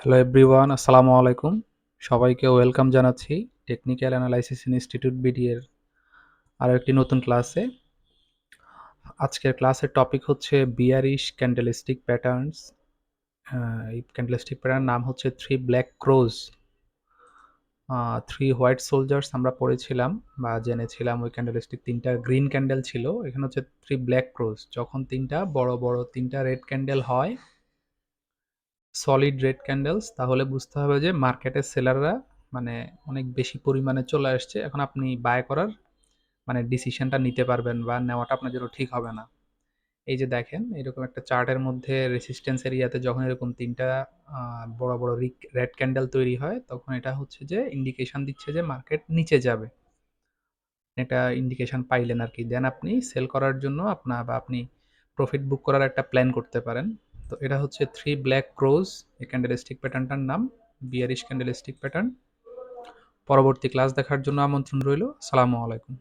Hello everyone, আসসালামু আলাইকুম। সবাইকে ওয়েলকাম জানাচ্ছি টেকনিক্যাল অ্যানালাইসিস ইনস্টিটিউট বিডি এর আরও একটি নতুন ক্লাসে। আজকের ক্লাসের টপিক হচ্ছে বিয়ারিশ ক্যান্ডেলিস্টিক প্যাটার্নস। এই ক্যান্ডেলিস্টিক প্যাটার্ন নাম হচ্ছে three black crows. Three white soldiers আমরা পড়েছিলাম বা জেনেছিলাম ওই ক্যান্ডেলিস্টিক তিনটা গ্রিন ক্যান্ডেল ছিল। এখানে হচ্ছে থ্রি ব্ল্যাক ক্রোজ। যখন তিনটা বড় বড় তিনটা রেড ক্যান্ডেল হয় সলিড রেড ক্যান্ডেলস তাহলে বুঝতে হবে যে মার্কেটের সেলাররা মানে অনেক বেশি পরিমাণে চলে আসছে। এখন আপনি বাই করার মানে ডিসিশনটা নিতে পারবেন বা নেওয়াটা আপনার জন্য ঠিক হবে না। এই যে দেখেন, এরকম একটা চার্টের মধ্যে রেসিস্ট্যান্স এরিয়াতে যখন এরকম তিনটা বড় বড় রিক রেড ক্যান্ডেল তৈরি হয়, তখন এটা হচ্ছে যে ইন্ডিকেশন দিচ্ছে যে মার্কেট নিচে যাবে। এটা ইন্ডিকেশন পাইলেন আর কি দেন আপনি সেল করার জন্য আপনার বা আপনি প্রফিট বুক করার একটা প্ল্যান করতে পারেন। তো এটা হচ্ছে থ্রি ব্ল্যাক ক্রোজ এই ক্যান্ডেলস্টিক প্যাটার্নটার নাম বিয়ারিশ ক্যান্ডেলস্টিক প্যাটার্ন পরবর্তী ক্লাস দেখার জন্য আমন্ত্রণ রইল সালামু আলাইকুম।